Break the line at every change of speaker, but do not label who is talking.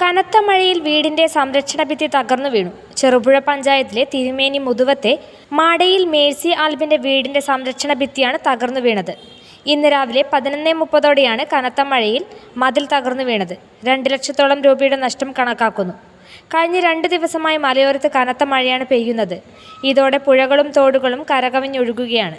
കനത്ത മഴയിൽ വീടിന്റെ സംരക്ഷണ ഭിത്തി തകർന്നു വീണു. ചെറുപുഴ പഞ്ചായത്തിലെ തിരുമേനി മുതുവത്തെ മാടയിൽ മേഴ്സി ആൽബിന്റെ വീടിന്റെ സംരക്ഷണ ഭിത്തിയാണ് തകർന്നു വീണത്. ഇന്ന് രാവിലെ പതിനൊന്ന് മുപ്പതോടെയാണ് കനത്ത മഴയിൽ മതിൽ തകർന്നു വീണത്. രണ്ട് ലക്ഷത്തോളം രൂപയുടെ നഷ്ടം കണക്കാക്കുന്നു. കഴിഞ്ഞ രണ്ട് ദിവസമായി മലയോരത്ത് കനത്ത മഴയാണ് പെയ്യുന്നത്. ഇതോടെ പുഴകളും തോടുകളും കരകവിഞ്ഞൊഴുകുകയാണ്.